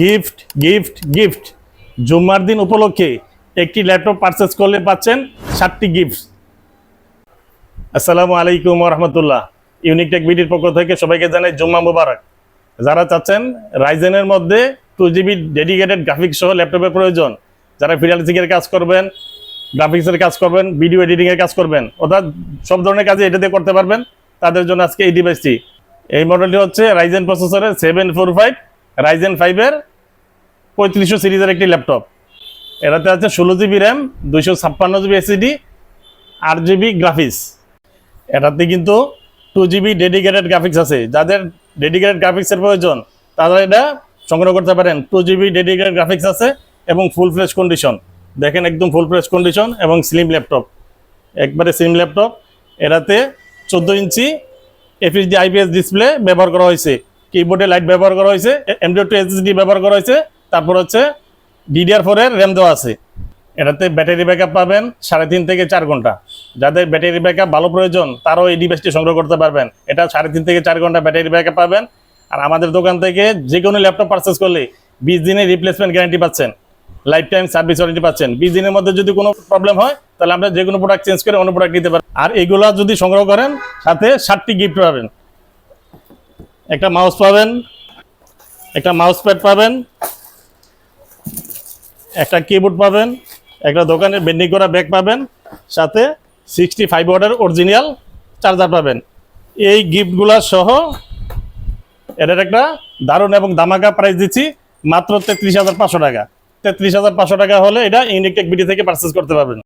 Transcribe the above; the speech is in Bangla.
Gift gift gift. জুম্মার দিন উপলক্ষে একটি ল্যাপটপ পারচেস করলে পাচ্ছেন সাতটি গিফট আসসালামু আলাইকুম রহমতুল্লাহ ইউনিক টেক বিডির পক্ষ থেকে সবাইকে জানাই জুম্মা মুবারক। যারা চাচ্ছেন রাইজেনের মধ্যে টু জিবি ডেডিকেটেড গ্রাফিক্স সহ ল্যাপটপের প্রয়োজন, যারা ফ্রিলান্সিংয়ের কাজ করবেন গ্রাফিক্সের কাজ করবেন ভিডিও এডিটিংয়ের কাজ করবেন, অর্থাৎ সব ধরনের কাজে এটা দিয়ে করতে পারবেন, তাদের জন্য আজকে এই ডিভাইসটি এই মডেলটি হচ্ছে রাইজেন প্রসেসরের সেভেন ফোর ফাইভ রাইজেন ফাইভের পঁয়ত্রিশশো সিরিজের একটি ল্যাপটপ এটাতে আছে ষোলো জিবি র্যাম দুইশো ছাপ্পান্ন জিবি এসিডি আট জিবি গ্রাফিক্স এটাতে কিন্তু টু জিবি ডেডিকেটেড গ্রাফিক্স আছে। যাদের ডেডিকেটেড গ্রাফিক্সের প্রয়োজন, তারা এটা সংগ্রহ করতে পারেন। টু জিবি ডেডিকেটেড গ্রাফিক্স আছে এবং ফুল ফ্রেশ কন্ডিশন দেখেন একদম ফুল ফ্রেশ কন্ডিশন এবং স্লিম ল্যাপটপ একবারে স্লিম ল্যাপটপ এটাতে চোদ্দ ইঞ্চি এফএসডি আইপিএস ডিসপ্লে ব্যবহার করা হয়েছে। কিবোর্ডে লাইট ব্যবহার করা হয়েছে এমডিও টু এসএসডি ব্যবহার করা হয়েছে, তারপর হচ্ছে ডিডিআর ফোরের র্যাম দেওয়া আছে। এটাতে ব্যাটারি ব্যাকআপ পাবেন সাড়ে তিন থেকে চার ঘণ্টা। যাদের ব্যাটারি ব্যাকআপ ভালো প্রয়োজন, তারাও এই ডিভাইসটি সংগ্রহ করতে পারবেন। এটা সাড়ে তিন থেকে চার ঘণ্টা ব্যাটারি ব্যাকআপ পাবেন। আর আমাদের দোকান থেকে যে কোনো ল্যাপটপ পারচেস করলে বিশ দিনের রিপ্লেসমেন্ট গ্যারান্টি পাচ্ছেন। লাইফ টাইম সার্ভিস ওয়ারেন্টি পাচ্ছেন। বিশ দিনের মধ্যে যদি কোনো প্রবলেম হয়, তাহলে আমরা যে কোনো প্রোডাক্ট চেঞ্জ করে অন্য প্রোডাক্ট নিতে পারেন আর এগুলা যদি সংগ্রহ করেন, সাথে ষাটটি গিফট পাবেন। একটা মাউস পাবেন, একটা মাউস প্যাড পাবেন, একটা কিবোর্ড পাবেন, একটা দোকানের বেন্ডিং করা ব্যাগ পাবেন, সাথে সিক্সটি ফাইভ ওয়াটের অরিজিনাল চার্জার পাবেন। এই গিফটগুলা সহ এটার একটা দারুণ এবং দামাকা প্রাইস দিচ্ছি, মাত্র তেত্রিশ হাজার পাঁচশো টাকা। তেত্রিশ হাজার পাঁচশো টাকা হলে এটা ইউনিক টেক বিডি থেকে পারচেস করতে পারবেন।